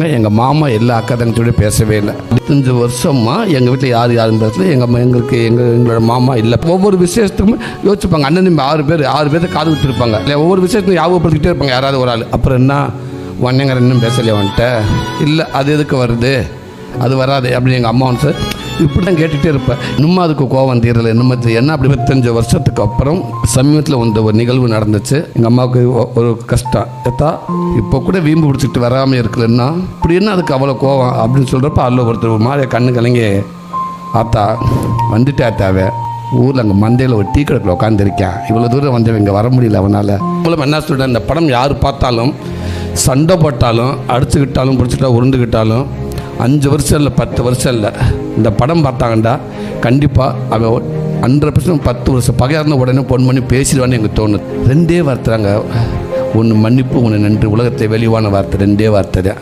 பேசுகிறாங்க எங்கள் மாமா எல்லா அக்கா தங்கச்சியோட பேசவே இல்லை. அஞ்சு வருஷமாக எங்கள் வீட்டில் யார் யாரும் பேசல எங்கள் எங்களுக்கு எங்கள் எங்களோட மாமா இல்லை. ஒவ்வொரு விசேஷத்துக்கும் யோசிச்சுப்பாங்க. அண்ணன் தம்பி ஆறு பேர் ஆறு பேர் காது விட்டுருப்பாங்க இல்லை ஒவ்வொரு விசேஷத்துக்கும் ஞாபகப்படுத்திக்கிட்டே இருப்பாங்க. யாராவது ஒரு ஆள். அப்புறம் என்ன? வண்ணங்கர் இன்னும் பேசலையா வந்துட்ட இல்லை அது எதுக்கு வருது? அது வராது அப்படின்னு எங்கள் அம்மா வந்து இப்படி தான் கேட்டுகிட்டே இருப்பேன் இன்னும் அதுக்கு கோவம் தீரலை. இன்னும் என்ன அப்படி இருபத்தஞ்சு வருஷத்துக்கு அப்புறம் சமீபத்தில் வந்து ஒரு நிகழ்வு நடந்துச்சு. எங்கள் அம்மாவுக்கு ஒரு கஷ்டம். ஏத்தா இப்போ கூட வீம்பு பிடிச்சிட்டு வராமல் இருக்கலன்னா இப்படி என்ன அதுக்கு அவ்வளோ கோவம் அப்படின்னு சொல்கிறப்ப அதில் ஒருத்தர் மாதிரி கண்ணு கலங்கி ஆத்தா வந்துட்டே ஆத்தாவே ஊரில் அங்கே மந்தையில் ஒரு டீ கடைக்கில் உட்காந்துருக்கேன் இவ்வளோ தூரம் வந்து இங்கே வர முடியல அவனால். மூலம் என்ன சொல்கிறேன் இந்த படம் யார் பார்த்தாலும் சண்டை போட்டாலும் அடிச்சுக்கிட்டாலும் பிடிச்சிட்டா உருண்டுக்கிட்டாலும் அஞ்சு வருஷம் இல்லை பத்து வருஷம் இல்லை. இந்த படம் பார்த்தாங்கண்டா கண்டிப்பாக அவன் ஹண்ட்ரட் பர்சன்ட் பத்து வருஷம் பகையார்ந்த உடனே ஃபோன் பண்ணி பேசிடுவான்னு எனக்கு தோணுது. ரெண்டே வார்த்தைங்க ஒன்று மன்னிப்பு ஒன்று நன்றி. உலகத்தை வெளிவான வார்த்தை ரெண்டே வார்த்தை தான்